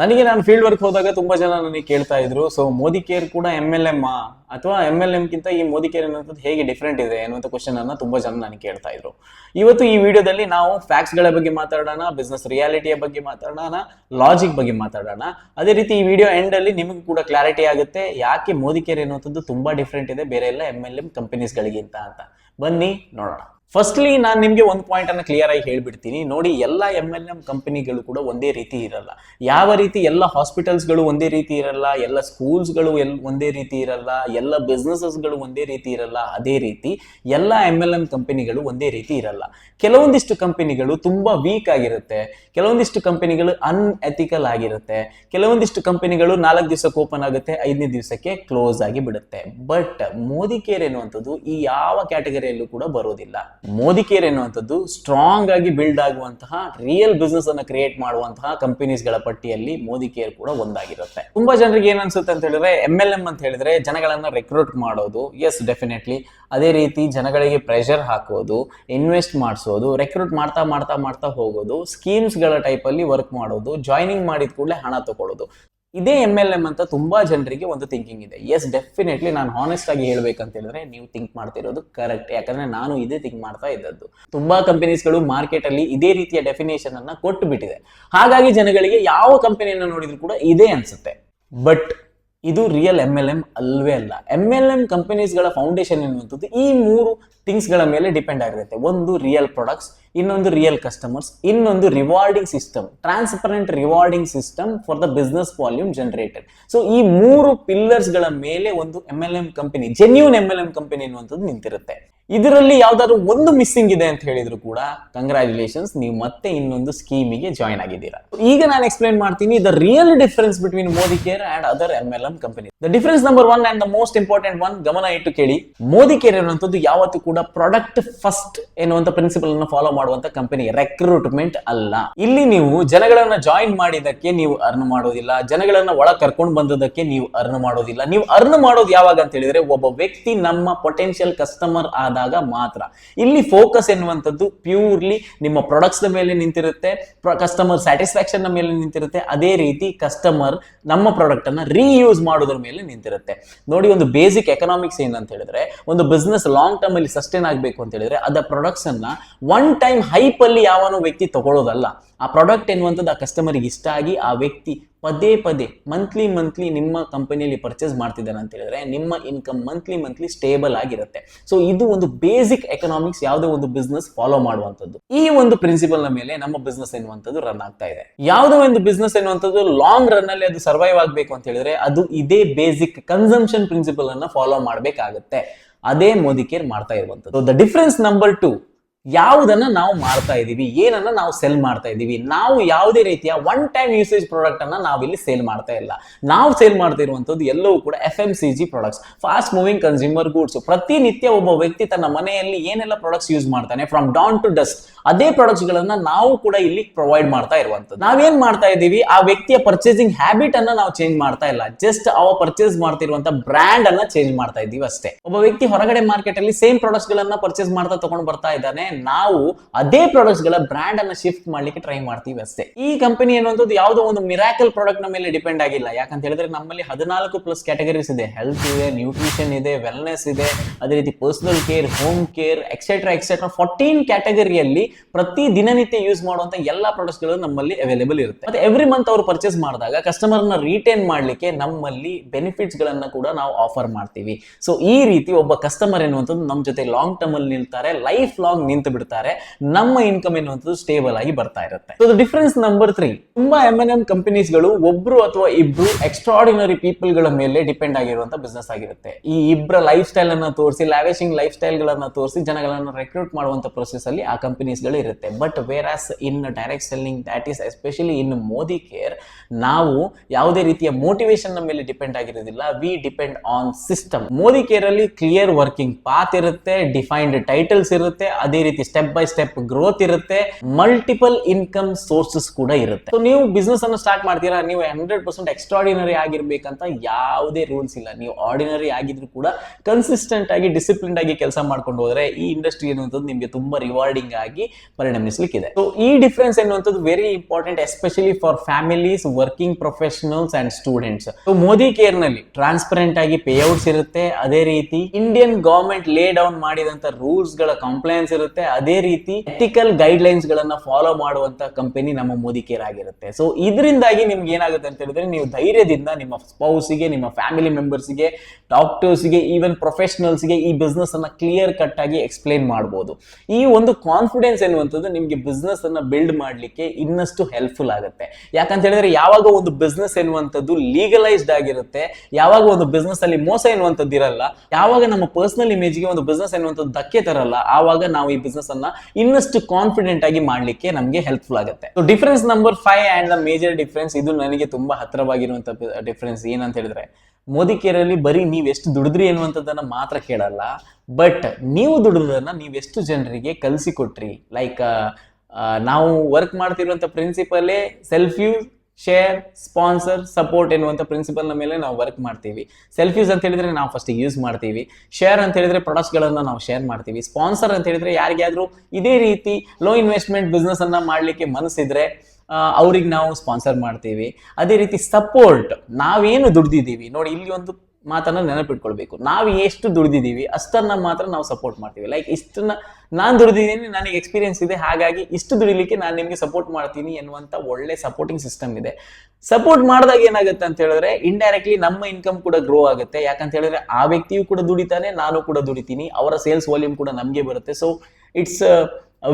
ನನಗೆ ನಾನು field work ಹೋದಾಗ ತುಂಬಾ ಜನ ನನಗೆ ಕೇಳ್ತಾ ಇದ್ರು. ಸೊ ಮೋದಿ ಕೇರ್ ಕೂಡ ಎಂ ಎಲ್ ಎಂ ಅಥವಾ ಎಂ ಎಲ್ ಈ ಮೋದಿ ಕೇರ್ ಅನ್ನೋದು ಹೇಗೆ ಡಿಫ್ರೆಂಟ್ ಇದೆ ಅನ್ನುವಂಥ ಕ್ವಶನ್ ಅನ್ನ ತುಂಬಾ ಜನ ನನಗೆ ಕೇಳ್ತಾ ಇದ್ರು. ಇವತ್ತು ಈ ವಿಡಿಯೋದಲ್ಲಿ ನಾವು ಫ್ಯಾಕ್ಟ್ಸ್ಗಳ ಬಗ್ಗೆ ಮಾತಾಡೋಣ ಬಿಸ್ನೆಸ್ ರಿಯಾಲಿಟಿಯ ಬಗ್ಗೆ ಮಾತಾಡೋಣ ಲಾಜಿಕ್ ಬಗ್ಗೆ ಮಾತಾಡೋಣ. ಅದೇ ರೀತಿ ಈ ವಿಡಿಯೋ ಎಂಡ್ ಅಲ್ಲಿ ನಿಮಗೂ ಕೂಡ ಕ್ಲಾರಿಟಿ ಆಗುತ್ತೆ. ಯಾಕೆ ಮೋದಿ ಕೇರ್ ಅನ್ನುವಂಥದ್ದು ತುಂಬಾ ಡಿಫ್ರೆಂಟ್ ಇದೆ, ಬೇರೆ ಎಲ್ಲ ಎಂ ಎಲ್ ಎಂ ಕಂಪನೀಸ್ಗಳಿಗಿಂತ ಅಂತ. ಬನ್ನಿ ನೋಡೋಣ. ಫಸ್ಟ್ಲಿ ನಾನು ನಿಮಗೆ ಒಂದು ಪಾಯಿಂಟ್ ಅನ್ನು ಕ್ಲಿಯರ್ ಆಗಿ ಹೇಳ್ಬಿಡ್ತೀನಿ. ನೋಡಿ, ಎಲ್ಲ ಎಂ ಎಲ್ ಎಂ ಕಂಪನಿಗಳು ಕೂಡ ಒಂದೇ ರೀತಿ ಇರಲ್ಲ. ಯಾವ ರೀತಿ ಎಲ್ಲ ಹಾಸ್ಪಿಟಲ್ಸ್ಗಳು ಒಂದೇ ರೀತಿ ಇರಲ್ಲ, ಎಲ್ಲ ಸ್ಕೂಲ್ಸ್ಗಳು ಎಲ್ ಒಂದೇ ರೀತಿ ಇರಲ್ಲ, ಎಲ್ಲ ಬಿಸ್ನೆಸಸ್ಗಳು ಒಂದೇ ರೀತಿ ಇರಲ್ಲ, ಅದೇ ರೀತಿ ಎಲ್ಲ ಎಂ ಎಲ್ ಎಂ ಕಂಪನಿಗಳು ಒಂದೇ ರೀತಿ ಇರಲ್ಲ. ಕೆಲವೊಂದಿಷ್ಟು ಕಂಪನಿಗಳು ತುಂಬಾ ವೀಕ್ ಆಗಿರುತ್ತೆ. ಕೆಲವೊಂದಿಷ್ಟು ಕಂಪನಿಗಳು ಅನ್ಎಥಿಕಲ್ ಆಗಿರುತ್ತೆ. ಕೆಲವೊಂದಿಷ್ಟು ಕಂಪನಿಗಳು ನಾಲ್ಕು ದಿವಸಕ್ಕೆ ಓಪನ್ ಆಗುತ್ತೆ, ಐದನೇ ದಿವಸಕ್ಕೆ ಕ್ಲೋಸ್ ಆಗಿ ಬಿಡುತ್ತೆ. ಬಟ್ ಮೋದಿ ಕೇರ್ ಎನ್ನುವಂಥದ್ದು ಈ ಯಾವ ಕ್ಯಾಟಗರಿಯಲ್ಲೂ ಕೂಡ ಬರೋದಿಲ್ಲ. ಮೋದಿ ಕೇರ್ ಎನ್ನುವಂಥದ್ದು ಸ್ಟ್ರಾಂಗ್ ಆಗಿ ಬಿಲ್ಡ್ ಆಗುವಂತಹ ರಿಯಲ್ ಬಿಸ್ನೆಸ್ ಅನ್ನು ಕ್ರಿಯೇಟ್ ಮಾಡುವಂತಹ ಕಂಪನೀಸ್ಗಳ ಪಟ್ಟಿಯಲ್ಲಿ ಮೋದಿ ಕೇರ್ ಕೂಡ ಒಂದಾಗಿರುತ್ತೆ. ತುಂಬಾ ಜನರಿಗೆ ಏನ್ ಅನ್ಸುತ್ತೆ ಅಂತ ಹೇಳಿದ್ರೆ ಎಂ ಎಲ್ ಎಂ ಅಂತ ಹೇಳಿದ್ರೆ ಜನಗಳನ್ನ ರೆಕ್ರೂಟ್ ಮಾಡೋದು ಎಸ್ ಡೆಫಿನೆಟ್ಲಿ ಅದೇ ರೀತಿ ಜನಗಳಿಗೆ ಪ್ರೆಷರ್ ಹಾಕೋದು ಇನ್ವೆಸ್ಟ್ ಮಾಡಿಸೋದು ರೆಕ್ರೂಟ್ ಮಾಡ್ತಾ ಮಾಡ್ತಾ ಮಾಡ್ತಾ ಹೋಗೋದು ಸ್ಕೀಮ್ಸ್ಗಳ ಟೈಪಲ್ಲಿ ವರ್ಕ್ ಮಾಡೋದು ಜಾಯ್ನಿಂಗ್ ಮಾಡಿದ ಕೂಡಲೇ ಹಣ ತಗೊಳ್ಳೋದು. ಇದೇ ಎಂ ಎಲ್ ಎಂ ಅಂತ ತುಂಬಾ ಜನರಿಗೆ ಒಂದು ಥಿಂಕಿಂಗ್ ಇದೆ. ಎಸ್ ಡೆಫಿನೆಟ್ಲಿ ನಾನು ಹಾನೆಸ್ಟ್ ಆಗಿ ಹೇಳ್ಬೇಕಂತ ಹೇಳಿದ್ರೆ ನೀವು ಥಿಂಕ್ ಮಾಡ್ತಿರೋದು ಕರೆಕ್ಟ್ ಯಾಕಂದ್ರೆ ನಾನು ಇದೇ ಥಿಂಕ್ ಮಾಡ್ತಾ ಇದ್ದದ್ದು. ತುಂಬಾ ಕಂಪನೀಸ್ಗಳು ಮಾರ್ಕೆಟ್ ಅಲ್ಲಿ ಇದೇ ರೀತಿಯ ಡೆಫಿನೇಷನ್ ಅನ್ನ ಕೊಟ್ಟು ಬಿಟ್ಟಿದೆ. ಹಾಗಾಗಿ ಜನಗಳಿಗೆ ಯಾವ ಕಂಪನಿಯನ್ನ ನೋಡಿದ್ರು ಕೂಡ ಇದೇ ಅನ್ಸುತ್ತೆ. ಬಟ್ ಇದು ರಿಯಲ್ ಎಂ ಎಲ್ ಎಂ ಅಲ್ವೇ ಅಲ್ಲ. ಎಂ ಎಲ್ ಎಂ ಕಂಪನೀಸ್ಗಳ ಫೌಂಡೇಶನ್ ಎನ್ನುವಂಥದ್ದು ಈ ಮೂರು ಥಿಂಗ್ಸ್ಗಳ ಮೇಲೆ ಡಿಪೆಂಡ್ ಆಗಿರುತ್ತೆ. ಒಂದು ರಿಯಲ್ ಪ್ರಾಡಕ್ಟ್ಸ್ ಇನ್ನೊಂದು ರಿಯಲ್ ಕಸ್ಟಮರ್ಸ್ ಇನ್ನೊಂದು rewarding system transparent rewarding system for the business volume generated so ಈ ಮೂರು ಪಿಲ್ಲರ್ಸ್ಗಳ ಮೇಲೆ ಒಂದು M L M company genuine M L M company ಅನ್ನುವಂಥದ್ದು ನಿಂತಿರುತ್ತೆ. ಇದರಲ್ಲಿ ಯಾವ್ದಾದ್ರು ಒಂದು ಮಿಸ್ಸಿಂಗ್ ಇದೆ ಅಂತ ಹೇಳಿದ್ರು ಕೂಡ ಕಂಗ್ರ್ಯಾಚುಲೇಷನ್ಸ್ ನೀವು ಮತ್ತೆ ಇನ್ನೊಂದು ಸ್ಕೀಮಿಗೆ ಜಾಯ್ನ್ ಆಗಿದ್ದೀರಾ. ಈಗ ನಾನು ಎಕ್ಸ್ಪ್ಲೈನ್ ಮಾಡ್ತೀನಿ the real difference between Modi care and other M L M company the difference number one and the most important one ಗಮನ ಇಟ್ಟು ಕೇಳಿ. ಮೋದಿ ಕೇರ್ ಅನ್ನುವಂಥದ್ದು ಯಾವತ್ತೂ ಕೂಡ ಪ್ರಾಡಕ್ಟ್ ಫಸ್ಟ್ ಎನ್ನುವಂತ ಪ್ರಿನ್ಸಿಪಲ್ ಅನ್ನು ಫಾಲೋ ಮಾಡುವಂತ ಕಂಪನಿ ರೆಕ್ರೂಟ್ಮೆಂಟ್ ಅಲ್ಲ. ಇಲ್ಲಿ ನೀವು ಜನಗಳನ್ನ ಜಾಯಿನ್ ಮಾಡಿದಕ್ಕೆ ನೀವು ಅರ್ನ್ ಮಾಡೋದಿಲ್ಲ, ಜನಗಳನ್ನ ಒಳ ಕರ್ಕೊಂಡು ಬಂದದಕ್ಕೆ ನೀವು ಅರ್ನ್ ಮಾಡೋದಿಲ್ಲ. ನೀವು ಅರ್ನ್ ಮಾಡೋದು ಯಾವಾಗ ಅಂತ ಹೇಳಿದ್ರೆ, ಒಬ್ಬ ವ್ಯಕ್ತಿ ನಮ್ಮ ಪೊಟೆನ್ಶಿಯಲ್ ಕಸ್ಟಮರ್ ಆದಾಗ ಮಾತ್ರ. ಇಲ್ಲಿ ಫೋಕಸ್ ಎನ್ನುವಂಥದ್ದು ಪ್ಯೂರ್ಲಿ ನಿಮ್ಮ ಪ್ರಾಡಕ್ಟ್ಸ್ ಮೇಲೆ ನಿಂತಿರುತ್ತೆ ಕಸ್ಟಮರ್ ಸ್ಯಾಟಿಸ್ಫ್ಯಾಕ್ಷನ್ ಮೇಲೆ ನಿಂತಿರುತ್ತೆ, ಅದೇ ರೀತಿ ಕಸ್ಟಮರ್ ನಮ್ಮ ಪ್ರಾಡಕ್ಟ್ ಅನ್ನ ರೀಯೂಸ್ ಮಾಡೋದ್ರ ಮೇಲೆ ನಿಂತಿರುತ್ತೆ. ನೋಡಿ ಒಂದು ಬೇಸಿಕ್ ಎಕನಾಮಿಕ್ಸ್ ಏನಂತ ಹೇಳಿದ್ರೆ, ಒಂದು ಬಿಸ್ನೆಸ್ ಲಾಂಗ್ ಟರ್ಮ್ ಅಲ್ಲಿ ಸಸ್ಟೈನ್ ಆಗಬೇಕು ಅಂತ ಹೇಳಿದ್ರೆ, ಅದ ಪ್ರಾಡಕ್ಟ್ಸ್ ಅನ್ನ ಒನ್ ಟೈಮ್ ಹೈಪ್ ಅಲ್ಲಿ ಯಾವನೋ ವ್ಯಕ್ತಿ ತಗೊಳ್ಳೋದಲ್ಲ ಆ ಪ್ರಾಡಕ್ಟ್ ಎನ್ನುವಂಥದ್ದು ಆ ಕಸ್ಟಮರ್ಗೆ ಇಷ್ಟ ಆಗಿ ಆ ವ್ಯಕ್ತಿ ಪದೇ ಪದೇ ಮಂತ್ಲಿ ಮಂತ್ಲಿ ನಿಮ್ಮ ಕಂಪನಿಯಲ್ಲಿ ಪರ್ಚೇಸ್ ಮಾಡ್ತಿದ್ದಾರೆ ಅಂತ ಹೇಳಿದ್ರೆ ನಿಮ್ಮ ಇನ್ಕಮ್ ಮಂತ್ಲಿ ಮಂತ್ಲಿ ಸ್ಟೇಬಲ್ ಆಗಿರುತ್ತೆ. ಸೊ ಇದು ಒಂದು ಬೇಸಿಕ್ ಎಕನಾಮಿಕ್ಸ್ ಯಾವುದೇ ಒಂದು ಬಿಸ್ನೆಸ್ ಫಾಲೋ ಮಾಡುವಂಥದ್ದು. ಈ ಒಂದು ಪ್ರಿನ್ಸಿಪಲ್ನ ಮೇಲೆ ನಮ್ಮ ಬಿಸ್ನೆಸ್ ಎನ್ನುವಂಥದ್ದು ರನ್ ಆಗ್ತಾ ಇದೆ. ಯಾವುದೋ ಒಂದು ಬಿಸ್ನೆಸ್ ಎನ್ನುವಂಥದ್ದು ಲಾಂಗ್ ರನ್ ಅಲ್ಲಿ ಅದು ಸರ್ವೈವ್ ಆಗಬೇಕು ಅಂತ ಹೇಳಿದ್ರೆ ಅದು ಇದೇ ಬೇಸಿಕ್ ಕನ್ಸಂಪ್ಷನ್ ಪ್ರಿನ್ಸಿಪಲ್ ಅನ್ನ ಫಾಲೋ ಮಾಡಬೇಕಾಗುತ್ತೆ. ಅದೇ ಮೋದಿ ಕೇರ್ ಮಾಡ್ತಾ ಇರುವಂಥದ್ದು. ದ ಡಿಫರೆನ್ಸ್ ನಂಬರ್ ಟು ಯಾವುದನ್ನ ನಾವು ಮಾಡ್ತಾ ಇದೀವಿ, ಏನನ್ನ ನಾವು ಸೆಲ್ ಮಾಡ್ತಾ ಇದೀವಿ, ನಾವು ಯಾವುದೇ ರೀತಿಯ ಒನ್ ಟೈಮ್ ಯೂಸೇಜ್ ನಾವು ಇಲ್ಲಿ ಸೇಲ್ ಮಾಡ್ತಾ ಇಲ್ಲ. ನಾವು ಸೇಲ್ ಮಾಡ್ತಾ ಎಲ್ಲವೂ ಕೂಡ F M C G products fast moving consumer goods ಪ್ರತಿನಿತ್ಯ ಒಬ್ಬ ವ್ಯಕ್ತಿ ತನ್ನ ಮನೆಯಲ್ಲಿ ಏನೆಲ್ಲ ಪ್ರಾಡಕ್ಟ್ಸ್ ಯೂಸ್ ಮಾಡ್ತಾನೆ ಫ್ರಮ್ ಡಾನ್ ಟು ಡಸ್ಟ್ ಅದೇ ಪ್ರಾಡಕ್ಟ್ಸ್ ಗಳನ್ನ ನಾವು ಕೂಡ ಇಲ್ಲಿ ಪ್ರೊವೈಡ್ ಮಾಡ್ತಾ ಇರುವಂತದ್ದು ನಾವೇನ್ ಮಾಡ್ತಾ ಇದೀವಿ? ಆ ವ್ಯಕ್ತಿಯ ಪರ್ಚೇಸಿಂಗ್ ಹ್ಯಾಬಿಟ್ ಅನ್ನ ನಾವು ಚೇಂಜ್ ಮಾಡ್ತಾ ಇಲ್ಲ. ಜಸ್ಟ್ ಅವ ಪರ್ಚೇಸ್ ಮಾಡ್ತಿರುವಂತ ಬ್ರ್ಯಾಂಡ್ ಅನ್ನ ಚೇಂಜ್ ಮಾಡ್ತಾ ಇದೀವಿ ಅಷ್ಟೇ. ಒಬ್ಬ ವ್ಯಕ್ತಿ ಹೊರಗಡೆ ಮಾರ್ಕೆಟ್ ಅಲ್ಲಿ ಸೇಮ್ ಪ್ರಾಡಕ್ಟ್ಸ್ ಗಳನ್ನ ಪರ್ಚೇಸ್ ಮಾಡ್ತಾ ತಗೊಂಡು ಬರ್ತಾ ಇದ್ದಾನೆ ನಾವು ಅದೇ ಪ್ರಾಡಕ್ಟ್ಸ್ಗಳ ಬ್ರ್ಯಾಂಡ್ ಅನ್ನ ಶಿಫ್ಟ್ ಮಾಡ್ಲಿಕ್ಕೆ ಟ್ರೈ ಮಾಡ್ತೀವಿ ಅಷ್ಟೇ. ಈ ಕಂಪನಿ ಅನ್ನುವಂಥದ್ದು ಯಾವುದೋ ಒಂದು ಮಿರಾಕಲ್ ಪ್ರಾಡಕ್ಟ್ನ ಮೇಲೆ ಡಿಪೆಂಡ್ ಆಗಿಲ್ಲ. ಯಾಕಂತ ಹೇಳಿದ್ರೆ ನಮ್ಮಲ್ಲಿ ಹದಿನಾಲ್ಕು ಪ್ಲಸ್ ಕ್ಯಾಟಗರೀಸ್ ಇದೆ. ಹೆಲ್ತ್ ಇದೆ ನ್ಯೂಟ್ರಿಷನ್ ಇದೆ ವೆಲ್ನೆಸ್ ಇದೆ, ಅದೇ ರೀತಿ personal care home care etcetera etcetera fourteen ಕ್ಯಾಟಗರಿಯಲ್ಲಿ ಪ್ರತಿ ದಿನನಿತ್ಯ ಯೂಸ್ ಮಾಡುವಂತ ಎಲ್ಲಾ ಪ್ರಾಡಕ್ಟ್ಸ್ಗಳು ನಮ್ಮಲ್ಲಿ ಅವೈಲೇಬಲ್ ಇರುತ್ತೆ. ಮತ್ತೆ ಎವ್ರಿ ಮಂತ್ ಅವರು ಪರ್ಚೇಸ್ ಮಾಡಿದಾಗ ಕಸ್ಟಮರ್ನ ರಿಟೇನ್ ಮಾಡ್ಲಿಕ್ಕೆ ನಮ್ಮಲ್ಲಿ ಬೆನಿಫಿಟ್ಸ್ ಗಳನ್ನ ಕೂಡ ನಾವು ಆಫರ್ ಮಾಡ್ತೀವಿ. ಸೊ ಈ ರೀತಿ ಒಬ್ಬ ಕಸ್ಟಮರ್ ಎನ್ನುವಂಥದ್ದು ನಮ್ಮ ಜೊತೆ ಲಾಂಗ್ ಟರ್ಮ್ ಅಲ್ಲಿ ನಿಲ್ತಾರೆ. ಲೈಫ್ ಲಾಂಗ್ ನಿಂತು ಬಿಡ್ತಾರೆ, ನಮ್ಮ ಇನ್ಕಮ್ ಎನ್ನುವಂಥದ್ದು ಸ್ಟೇಬಲ್ ಆಗಿ ಬರ್ತಾ ಇರುತ್ತೆ. ಸೊ ಡಿಫರೆನ್ಸ್ ನಂಬರ್ ತ್ರೀ ತುಂಬಾ ಎಂ ಎನ್ ಎಂ ಕಂಪನೀಸ್ಗಳು ಒಬ್ರು ಅಥವಾ ಇಬ್ರು ಎಕ್ಸ್ಟ್ರಾಡಿನರಿ ಪೀಪಲ್ಗಳ ಮೇಲೆ ಡಿಪೆಂಡ್ ಆಗಿರುವಂತ ಬಿಸ್ನೆಸ್ ಆಗಿರುತ್ತೆ. ಈ ಇಬ್ಬರ ಲೈಫ್ ಸ್ಟೈಲ್ ಅನ್ನ ತೋರಿಸಿ ಲಾವೇಶಿಂಗ್ ಲೈಫ್ ಸ್ಟೈಲ್ ಗಳನ್ನ ತೋರಿಸಿ, ಜನಗಳನ್ನ ರೆಕ್ರೂಟ್ ಮಾಡುವಂತ ಪ್ರೊಸೆಸ್ ಅಲ್ಲಿ ಆ ಕಂಪನೀಸ್ಗಳು ಇರುತ್ತೆ. But whereas in direct selling that is especially in Modi care ನಾವು ಯಾವುದೇ ರೀತಿಯ ಮೋಟಿವೇಶನ್ನ ಮೇಲೆ ಡಿಪೆಂಡ್ ಆಗಿರೋದಿಲ್ಲ we depend on system Modi care ಅಲ್ಲಿ ಕ್ಲಿಯರ್ ವರ್ಕಿಂಗ್ ಪಾತ್ ಇರುತ್ತೆ ಡಿಫೈನ್ಡ್ ಟೈಟಲ್ಸ್ ಇರುತ್ತೆ, ಅದೇ ರೀತಿ ಸ್ಟೆಪ್ ಬೈ ಸ್ಟೆಪ್ ಗ್ರೋತ್ ಇರುತ್ತೆ ಮಲ್ಟಿಪಲ್ ಇನ್ಕಮ್ ಸೋರ್ಸಸ್ ಕೂಡ ಇರುತ್ತೆ. ಸೊ ನೀವು ಬಿಸ್ನೆಸ್ ಅನ್ನು ಸ್ಟಾರ್ಟ್ ಮಾಡ್ತೀರಾ, ನೀವು ಹಂಡ್ರೆಡ್ ಪರ್ಸೆಂಟ್ ಎಕ್ಸ್ಟ್ರಾಡಿನರಿ ಆಗಿರ್ಬೇಕಂತ ಯಾವುದೇ ರೂಲ್ಸ್ ಇಲ್ಲ. ನೀವು ಆರ್ಡಿನರಿ ಆಗಿದ್ರು ಕೂಡ ಕನ್ಸಿಸ್ಟೆಂಟ್ ಆಗಿ ಡಿಸಿಪ್ಲಿನ್ ಆಗಿ ಕೆಲಸ ಮಾಡ್ಕೊಂಡು ಹೋದ್ರೆ ಈ ಇಂಡಸ್ಟ್ರಿ ಅನ್ನುವಂಥದ್ದು ನಿಮಗೆ ತುಂಬಾ ರಿವಾರ್ಡಿಂಗ್ ಆಗಿ ಪರಿಣಮಿಸಲಿಕ್ಕಿದೆ. ಸೊ ಈ ಡಿಫ್ರೆನ್ಸ್ ಎನ್ನುವಂಥದ್ದು very important especially for families working professionals and students so Modi ಕೇರ್ನಲ್ಲಿ transparent ಆಗಿ ಪೇಔಟ್ಸ್ ಇರುತ್ತೆ. ಅದೇ ರೀತಿ ಇಂಡಿಯನ್ ಗವರ್ಮೆಂಟ್ ಲೇ ಡೌನ್ ಮಾಡಿದಂತ ರೂಲ್ಸ್ಗಳ ಕಂಪ್ಲೈನ್ಸ್ ಇರುತ್ತೆ. ಅದೇ ರೀತಿ ಎಥಿಕಲ್ ಗೈಡ್ ಲೈನ್ಸ್ ಗಳನ್ನ ಫಾಲೋ ಮಾಡುವಂತ ಕಂಪನಿ ನಮ್ಮ ಮೋದಿ ಕೇರ್ ಆಗಿರುತ್ತೆ ಸೊ ಇದರಿಂದಾಗಿ ನಿಮ್ಗೆ ಏನಾಗುತ್ತೆ ಅಂತ ಹೇಳಿದ್ರೆ, ನೀವು ಧೈರ್ಯದಿಂದ ನಿಮ್ಮ ಸ್ಪೌಸಿಗೆ ನಿಮ್ಮ ಫ್ಯಾಮಿಲಿ ಮೆಂಬರ್ಸ್ಗೆ ಡಾಕ್ಟರ್ಸ್ಗೆ ಈವನ್ ಪ್ರೊಫೆಷನಲ್ಸ್ಗೆ ಈ ಬಿಸ್ನೆಸ್ ಅನ್ನ ಕ್ಲಿಯರ್ ಕಟ್ ಆಗಿ ಎಕ್ಸ್ಪ್ಲೈನ್ ಮಾಡಬಹುದು ಈ ಒಂದು ಕಾನ್ಫಿಡೆನ್ಸ್ ಎನ್ನುವಂಥದ್ದು ನಿಮಗೆ ಬಿಸ್ನೆಸ್ ಅನ್ನ ಬಿಲ್ಡ್ ಮಾಡ್ಲಿಕ್ಕೆ ಇನ್ನಷ್ಟು ಹೆಲ್ಪ್ಫುಲ್ ಆಗುತ್ತೆ. ಯಾಕಂತ ಹೇಳಿದ್ರೆ, ಯಾವಾಗ ಒಂದು ಬಿಸ್ನೆಸ್ ಎನ್ನುವಂಥದ್ದು ಲೀಗಲೈಸ್ಡ್ ಆಗಿರುತ್ತೆ, ಯಾವಾಗ ಒಂದು ಬಿಸ್ನೆಸ್ ಅಲ್ಲಿ ಮೋಸ ಎನ್ನುವಂಥದ್ದು ಇರಲ್ಲ ಯಾವಾಗ ನಮ್ಮ ಪರ್ಸನಲ್ ಇಮೇಜ್ಗೆ ಒಂದು ಬಿಸ್ನೆಸ್ ಎನ್ನುವಂಥದ್ದು ಧಕ್ಕೆ ತರಲ್ಲ, ಆವಾಗ ನಾವು ಈ ಬಿಸ್ನೆಸ್ ಅನ್ನ ಇನ್ನಷ್ಟು ಕಾನ್ಫಿಡೆಂಟ್ ಆಗಿ ಮಾಡ್ಲಿಕ್ಕೆ ನಮಗೆ ಹೆಲ್ಪ್ಫುಲ್ ಆಗುತ್ತೆ. Difference number five and the major difference ಇದು ನನಗೆ ತುಂಬಾ ಹತ್ತಿರವಾಗಿರುವಂತ ಡಿಫರೆನ್ಸ್ ಏನಂತ ಹೇಳಿದ್ರೆ, ಮೋದಿ ಕೇರಲ್ಲಿ ಬರೀ ನೀವು ಎಷ್ಟು ದುಡಿದ್ರಿ ಅನ್ನುವಂಥದ್ದನ್ನ ಮಾತ್ರ ಕೇಳಲ್ಲ ಬಟ್ ನೀವು ದುಡಿದ್ರನ್ನ ಎಷ್ಟು ಜನರಿಗೆ ಕಲಿಸಿಕೊಟ್ರಿ ಲೈಕ್ ನಾವು ವರ್ಕ್ ಮಾಡ್ತಿರುವಂತ ಪ್ರಿನ್ಸಿಪಲೇ self use share sponsor support ಎನ್ನುವಂಥ ಪ್ರಿನ್ಸಿಪಲ್ನ ಮೇಲೆ ನಾವು ವರ್ಕ್ ಮಾಡ್ತೀವಿ. ಸೆಲ್ಫ್ ಯೂಸ್ ಅಂತ ಹೇಳಿದ್ರೆ ನಾವು ಫಸ್ಟ್ ಯೂಸ್ ಮಾಡ್ತೀವಿ. ಶೇರ್ ಅಂತ ಹೇಳಿದ್ರೆ ಪ್ರಾಡಕ್ಟ್ಸ್ಗಳನ್ನು ನಾವು ಶೇರ್ ಮಾಡ್ತೀವಿ. ಸ್ಪಾನ್ಸರ್ ಅಂತ ಹೇಳಿದ್ರೆ ಯಾರಿಗಾದ್ರೂ ಇದೇ ರೀತಿ ಲೋ ಇನ್ವೆಸ್ಟ್ಮೆಂಟ್ ಬಿಸ್ನೆಸ್ ಅನ್ನ ಮಾಡಲಿಕ್ಕೆ ಮನಸ್ಸಿದ್ರೆ ಅವ್ರಿಗೆ ನಾವು ಸ್ಪಾನ್ಸರ್ ಮಾಡ್ತೀವಿ. ಅದೇ ರೀತಿ ಸಪೋರ್ಟ್ ನಾವೇನು ದುಡ್ದಿದ್ದೀವಿ? ನೋಡಿ, ಇಲ್ಲಿ ಒಂದು ಮಾತನ್ನ ನೆನಪಿಟ್ಕೊಳ್ಬೇಕು. ನಾವು ಎಷ್ಟು ದುಡಿದಿದ್ದೀವಿ, ಅಷ್ಟನ್ನ ಮಾತ್ರ ನಾವು ಸಪೋರ್ಟ್ ಮಾಡ್ತೀವಿ. ಲೈಕ್ ಇಷ್ಟನ್ನ ನಾನು ದುಡಿದಿದ್ದೀನಿ, ನನಗೆ ಎಕ್ಸ್ಪೀರಿಯನ್ಸ್ ಇದೆ, ಹಾಗಾಗಿ ಇಷ್ಟು ದುಡಿಲಿಕ್ಕೆ ನಾನು ನಿಮಗೆ ಸಪೋರ್ಟ್ ಮಾಡ್ತೀನಿ ಎನ್ನುವಂತ ಒಳ್ಳೆ ಸಪೋರ್ಟಿಂಗ್ ಸಿಸ್ಟಮ್ ಇದೆ. ಸಪೋರ್ಟ್ ಮಾಡಿದಾಗ ಏನಾಗುತ್ತೆ ಅಂತ ಹೇಳಿದ್ರೆ ಇಂಡೈರೆಕ್ಟ್ಲಿ ನಮ್ಮ ಇನ್ಕಮ್ ಕೂಡ ಗ್ರೋ ಆಗುತ್ತೆ. ಯಾಕಂತ ಹೇಳಿದ್ರೆ, ಆ ವ್ಯಕ್ತಿಯು ಕೂಡ ದುಡಿತಾನೆ, ನಾನು ಕೂಡ ದುಡಿತೀನಿ. ಅವರ ಸೇಲ್ಸ್ ವಾಲ್ಯೂಮ್ ಕೂಡ ನಮಗೆ ಬರುತ್ತೆ. So it's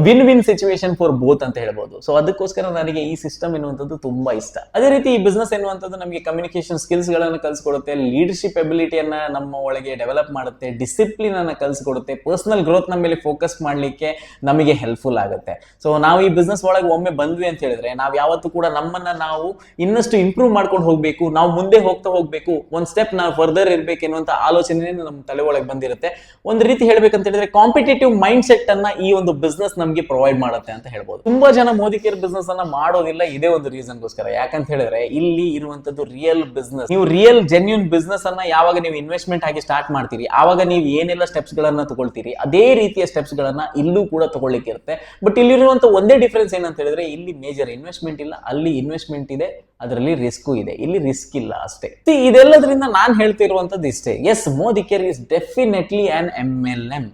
win win situation for both ಅಂತ ಹೇಳ್ಬೋದು. ಸೊ ಅದಕ್ಕೋಸ್ಕರ ನನಗೆ ಈ ಸಿಸ್ಟಮ್ ಎನ್ನುವಂಥದ್ದು ತುಂಬಾ ಇಷ್ಟ. ಅದೇ ರೀತಿ ಈ ಬಿಸ್ನೆಸ್ ಎನ್ನುವಂಥದ್ದು ನಮಗೆ ಕಮ್ಯುನಿಕೇಶನ್ ಸ್ಕಿಲ್ಸ್ಗಳನ್ನು ಕಲಿಸ್ಕೊಡುತ್ತೆ ಲೀಡರ್ಶಿಪ್ ಎಬಿಲಿಟಿಯನ್ನ ನಮ್ಮ ಒಳಗೆ ಡೆವಲಪ್ ಮಾಡುತ್ತೆ ಡಿಸಿಪ್ಲಿನ್ ಅನ್ನ ಕಲಿಸ್ಕೊಡುತ್ತೆ ಪರ್ಸನಲ್ ಗ್ರೋತ್ನ ಮೇಲೆ ಫೋಕಸ್ ಮಾಡಲಿಕ್ಕೆ ನಮಗೆ ಹೆಲ್ಪ್ಫುಲ್ ಆಗುತ್ತೆ. ಸೊ ನಾವು ಈ ಬಿಸ್ನೆಸ್ ಒಳಗೆ ಒಮ್ಮೆ ಬಂದ್ವಿ ಅಂತ ಹೇಳಿದ್ರೆ, ನಾವು ಯಾವತ್ತೂ ಕೂಡ ನಮ್ಮನ್ನ ನಾವು ಇನ್ನಷ್ಟು ಇಂಪ್ರೂವ್ ಮಾಡ್ಕೊಂಡು ಹೋಗ್ಬೇಕು, ನಾವು ಮುಂದೆ ಹೋಗ್ತಾ ಹೋಗ್ಬೇಕು, ಒಂದ್ ಸ್ಟೆಪ್ ನಾವು ಫರ್ದರ್ ಇರ್ಬೇಕು ಎನ್ನುವಂತ ಆಲೋಚನೆ ನಮ್ಮ ತಲೆ ಒಳಗೆ ಬಂದಿರುತ್ತೆ. ಒಂದು ರೀತಿ ಹೇಳ್ಬೇಕಂತ ಹೇಳಿದ್ರೆ ಕಾಂಪಿಟೇಟಿವ್ ಮೈಂಡ್ ಸೆಟ್ ಅನ್ನ ಈ ಒಂದು ಬಿಸ್ನೆಸ್ ನಮಗೆ ಪ್ರೊವೈಡ್ ಮಾಡುತ್ತೆ ಅಂತ ಹೇಳ್ಬೋದು. ತುಂಬಾ ಜನ ಮೋದಿ ಕೇರ್ ಬಿಸ್ನೆಸ್ ಅನ್ನ ಮಾಡೋದಿಲ್ಲ ಇದೇ ಒಂದು ರೀಸನ್ ಗೋಸ್ಕರ ಯಾಕಂತ ಹೇಳಿದ್ರೆ ಇಲ್ಲಿ ಇರುವಂತದ್ದು ರಿಯಲ್ ಬಿಸ್ನೆಸ್ ನೀವು ರಿಯಲ್ ಜೆನ್ಯೂನ್ ಬಿಸ್ನೆಸ್ ಅನ್ನ ಯಾವಾಗ ನೀವು ಇನ್ವೆಸ್ಟ್ಮೆಂಟ್ ಆಗಿ ಸ್ಟಾರ್ಟ್ ಮಾಡ್ತೀರಿ, ಆವಾಗ ನೀವು ಏನೆಲ್ಲ ಸ್ಟೆಪ್ಸ್ ಗಳನ್ನ ತಗೊಳ್ತೀರಿ, ಅದೇ ರೀತಿಯ ಸ್ಟೆಪ್ಸ್ ಗಳನ್ನ ಇಲ್ಲೂ ಕೂಡ ತಗೊಳ್ಳಿಕ್ಕೆ ಇರುತ್ತೆ. ಬಟ್ ಇಲ್ಲಿರುವಂತ ಒಂದೇ ಡಿಫ್ರೆನ್ಸ್ ಏನಂತ ಹೇಳಿದ್ರೆ ಇಲ್ಲಿ ಮೇಜರ್ ಇನ್ವೆಸ್ಟ್ಮೆಂಟ್ ಇಲ್ಲ, ಅಲ್ಲಿ ಇನ್ವೆಸ್ಟ್ಮೆಂಟ್ ಇದೆ, ಅದರಲ್ಲಿ ರಿಸ್ಕು ಇದೆ. ಇಲ್ಲಿ ರಿಸ್ಕ್ ಇಲ್ಲ ಅಷ್ಟೇ. ಇದೆಲ್ಲದರಿಂದ ನಾನು ಹೇಳ್ತಿರುವಂತದ್ದು ಇಷ್ಟೇ. Yes Modi care is definitely an M L M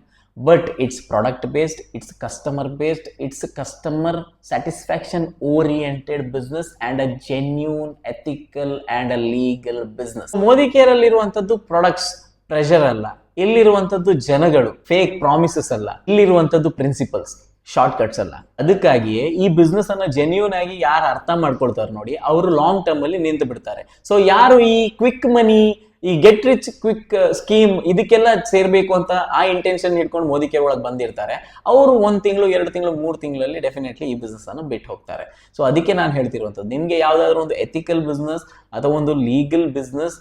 but it's product based it's customer based it's customer satisfaction oriented business and a genuine ethical and a legal business Modi care ಅಲ್ಲಿರುವಂತದ್ದು products pressure ಅಲ್ಲ. ಇಲ್ಲಿರುವಂತದ್ದು ಜನಗಳು fake promises ಅಲ್ಲ. ಇಲ್ಲಿರುವಂತದ್ದು principles short cuts ಅಲ್ಲ. ಅದಕ್ಕಾಗಿಯೇ ಈ business ಅನ್ನ genuine ಆಗಿ ಯಾರು ಅರ್ಥ ಮಾಡ್ಕೊಳ್ತಾರೆ ನೋಡಿ, ಅವರು ಲಾಂಗ್ ಟರ್ಮ್ ಅಲ್ಲಿ ನಿಂತು ಬಿಡ್ತಾರೆ ಸೊ ಯಾರು ಈ ಕ್ವಿಕ್ ಮನಿ ಈ ಗೆಟ್ ರಿಚ್ ಕ್ವಿಕ್ ಸ್ಕೀಮ್ ಇದಕ್ಕೆಲ್ಲ ಸೇರ್ಬೇಕು ಅಂತ ಆ ಇಂಟೆನ್ಷನ್ ಇಟ್ಕೊಂಡು ಮೋದಿ ಕೇರ್ ಒಳಗೆ ಬಂದಿರ್ತಾರೆ. ಅವರು ಒಂದು ತಿಂಗಳು, ಎರಡು ತಿಂಗಳು, ಮೂರು ತಿಂಗಳಲ್ಲಿ ಡೆಫಿನೆಟ್ಲಿ ಈ ಬಿಸ್ನೆಸ್ ಅನ್ನು ಬಿಟ್ಟು ಹೋಗ್ತಾರೆ. ಸೊ ಅದಕ್ಕೆ ನಾನು ಹೇಳ್ತಿರುವಂಥದ್ದು ನಿಮ್ಗೆ ಯಾವ್ದಾದ್ರು ಒಂದು ಎಥಿಕಲ್ ಬಿಸ್ನೆಸ್ ಅಥವಾ ಒಂದು ಲೀಗಲ್ ಬಿಸ್ನೆಸ್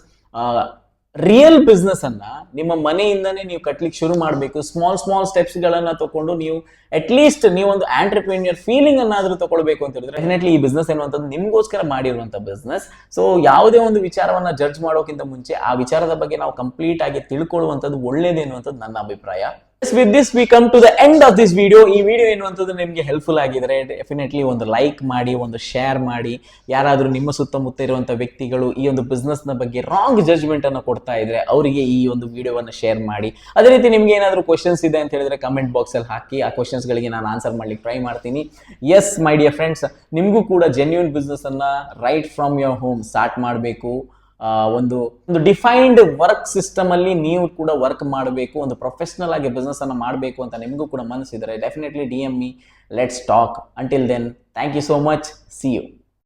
ರಿಯಲ್ ಬಿಸ್ನೆಸ್ ಅನ್ನ ನಿಮ್ಮ ಮನೆಯಿಂದನೇ ನೀವು ಕಟ್ಲಿಕ್ಕೆ ಶುರು ಮಾಡಬೇಕು. ಸ್ಮಾಲ್ ಸ್ಮಾಲ್ ಸ್ಟೆಪ್ಸ್ ಗಳನ್ನ ತಗೊಂಡು ನೀವು ಅಟ್ ಲೀಸ್ಟ್ ನೀವು ಒಂದು ಆಂಟರ್ಪ್ರಿನಿಯರ್ ಫೀಲಿಂಗ್ ಅನ್ನಾದ್ರೂ ತಗೊಳ್ಬೇಕು ಅಂತ ಹೇಳಿದ್ರೆ ಡೆಫಿನೆಟ್ಲಿ ಈ ಬಿಸ್ನೆಸ್ ಎನ್ನುವಂಥದ್ದು ನಿಮ್ಗೋಸ್ಕರ ಮಾಡಿರುವಂತ ಬಿಸ್ನೆಸ್ ಸೊ ಯಾವುದೇ ಒಂದು ವಿಚಾರವನ್ನ ಜಡ್ಜ್ ಮಾಡೋಕ್ಕಿಂತ ಮುಂಚೆ ಆ ವಿಚಾರದ ಬಗ್ಗೆ ನಾವು ಕಂಪ್ಲೀಟ್ ಆಗಿ ತಿಳ್ಕೊಳ್ಳುವಂಥದ್ದು ಒಳ್ಳೇದು ಎನ್ನುವಂಥದ್ದು ನನ್ನ ಅಭಿಪ್ರಾಯ. With this we come to the end of this video ಈ ವಿಡಿಯೋ ಎನ್ನುವಂಥದ್ದು ನಿಮಗೆ ಹೆಲ್ಪ್ಫುಲ್ ಆಗಿದ್ರೆ ಡೆಫಿನೆಟ್ಲಿ ಒಂದು ಲೈಕ್ ಮಾಡಿ, ಒಂದು ಶೇರ್ ಮಾಡಿ. ಯಾರಾದರೂ ನಿಮ್ಮ ಸುತ್ತಮುತ್ತ ಇರುವಂಥ ವ್ಯಕ್ತಿಗಳು ಈ ಒಂದು business ನ ಬಗ್ಗೆ ರಾಂಗ್ ಜಜ್ಮೆಂಟ್ ಅನ್ನು ಕೊಡ್ತಾ ಇದ್ರೆ, ಅವರಿಗೆ ಈ ಒಂದು ವಿಡಿಯೋವನ್ನು ಶೇರ್ ಮಾಡಿ. ಅದೇ ರೀತಿ ನಿಮ್ಗೆ ಏನಾದರೂ ಕ್ವಶನ್ಸ್ ಇದೆ ಅಂತ ಹೇಳಿದ್ರೆ ಕಮೆಂಟ್ ಬಾಕ್ಸಲ್ಲಿ ಹಾಕಿ, ಆ questions ಗಳಿಗೆ ನಾನು ಆನ್ಸರ್ ಮಾಡ್ಲಿಕ್ಕೆ ಟ್ರೈ ಮಾಡ್ತೀನಿ. ಎಸ್ ಮೈ ಡಿಯರ್ ಫ್ರೆಂಡ್ಸ್ ನಿಮಗೂ ಕೂಡ ಜೆನ್ಯೂನ್ ಬಿಸ್ನೆಸ್ ಅನ್ನ right from your home start ಮಾಡಬೇಕು. ಒಂದು ಒಂದು ಡಿಫೈನ್ಡ್ ವರ್ಕ್ ಸಿಸ್ಟಮ್ ಅಲ್ಲಿ ನೀವು ಕೂಡ ವರ್ಕ್ ಮಾಡಬೇಕು, ಒಂದು ಪ್ರೊಫೆಷನಲ್ ಆಗಿ ಬಿಸ್ನೆಸ್ ಅನ್ನು ಮಾಡಬೇಕು ಅಂತ ನಿಮಗೂ ಕೂಡ ಮನಸ್ಸಿದ್ರೆ definitely D M E let's talk until then thank you so much see you